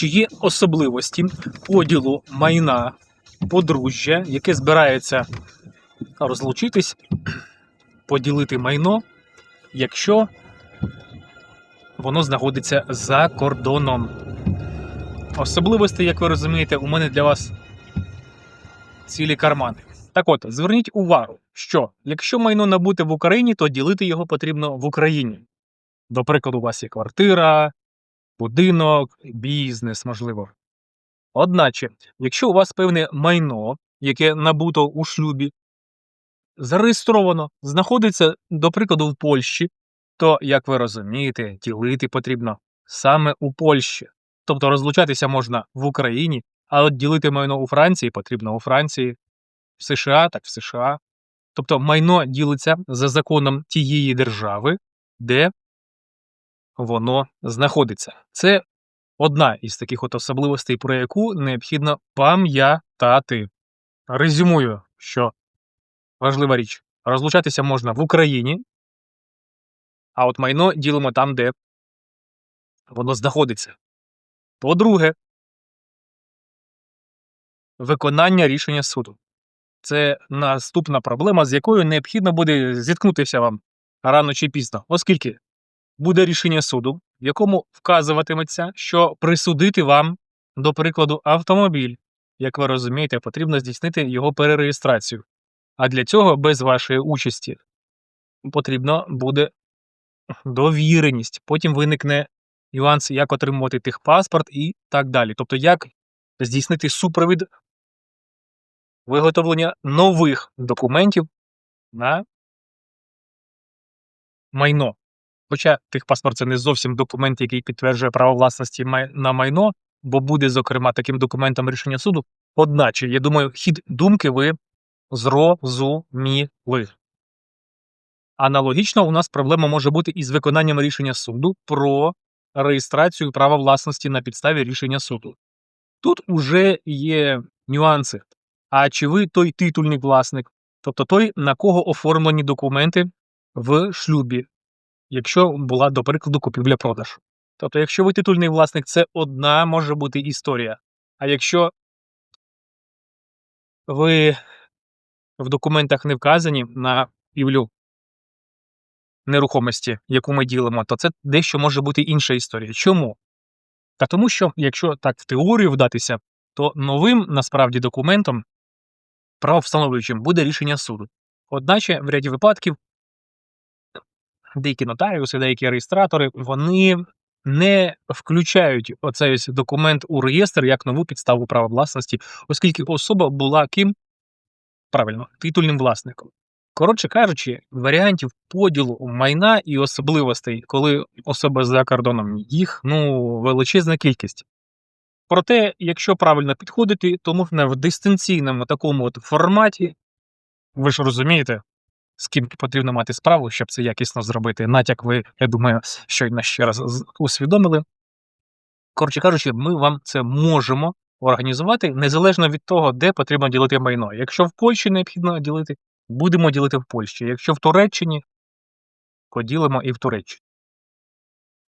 Чи є особливості поділу майна подружжя, яке збирається розлучитись, поділити майно, якщо воно знаходиться за кордоном? Особливості, як ви розумієте, у мене для вас цілі кармани. Так от, зверніть увагу, що якщо майно набуте в Україні, то ділити його потрібно в Україні. До прикладу, у вас є квартира, будинок, бізнес, можливо. Одначе, якщо у вас певне майно, яке набуто у шлюбі, зареєстровано, знаходиться, до прикладу, в Польщі, то, як ви розумієте, ділити потрібно саме у Польщі. Тобто розлучатися можна в Україні, а от ділити майно у Франції потрібно у Франції, в США, так в США. Тобто майно ділиться за законом тієї держави, де воно знаходиться. Це одна із таких от особливостей, про яку необхідно пам'ятати. Резюмую, що важлива річ: розлучатися можна в Україні, а от майно ділимо там, де воно знаходиться. По-друге, виконання рішення суду. Це наступна проблема, з якою необхідно буде зіткнутися вам рано чи пізно, оскільки буде рішення суду, в якому вказуватиметься, що присудити вам, до прикладу, автомобіль. Як ви розумієте, потрібно здійснити його перереєстрацію. А для цього без вашої участі потрібно буде довіреність. Потім виникне нюанс, як отримувати техпаспорт і так далі. Тобто, як здійснити супровід виготовлення нових документів на майно. Хоча техпаспорт це не зовсім документ, який підтверджує право власності на майно, бо буде, зокрема, таким документом рішення суду. Одначе, я думаю, хід думки ви зрозуміли. Аналогічно, у нас проблема може бути із виконанням рішення суду про реєстрацію права власності на підставі рішення суду. Тут уже є нюанси. А чи ви той титульний власник, тобто той, на кого оформлені документи в шлюбі, якщо була, до прикладу, купівля-продаж. Тобто, якщо ви титульний власник, це одна може бути історія. А якщо ви в документах не вказані на купівлю нерухомості, яку ми ділимо, то це дещо може бути інша історія. Чому? Та тому, що якщо так в теорію вдатися, то новим насправді документом правовстановлюючим буде рішення суду. Одначе, в ряді випадків, деякі нотаріуси, деякі реєстратори, вони не включають оцей документ у реєстр як нову підставу права власності, оскільки особа була ким правильно титульним власником. Коротше кажучи, варіантів поділу майна і особливостей, коли особа за кордоном їх ну величезна кількість. Проте, якщо правильно підходити, то можна в дистанційному такому от форматі, ви ж розумієте, з ким потрібно мати справу, щоб це якісно зробити. Натяк ви, я думаю, щойно ще раз усвідомили. Коротше кажучи, ми вам це можемо організувати незалежно від того, де потрібно ділити майно. Якщо в Польщі необхідно ділити, будемо ділити в Польщі. Якщо в Туреччині, поділимо і в Туреччині.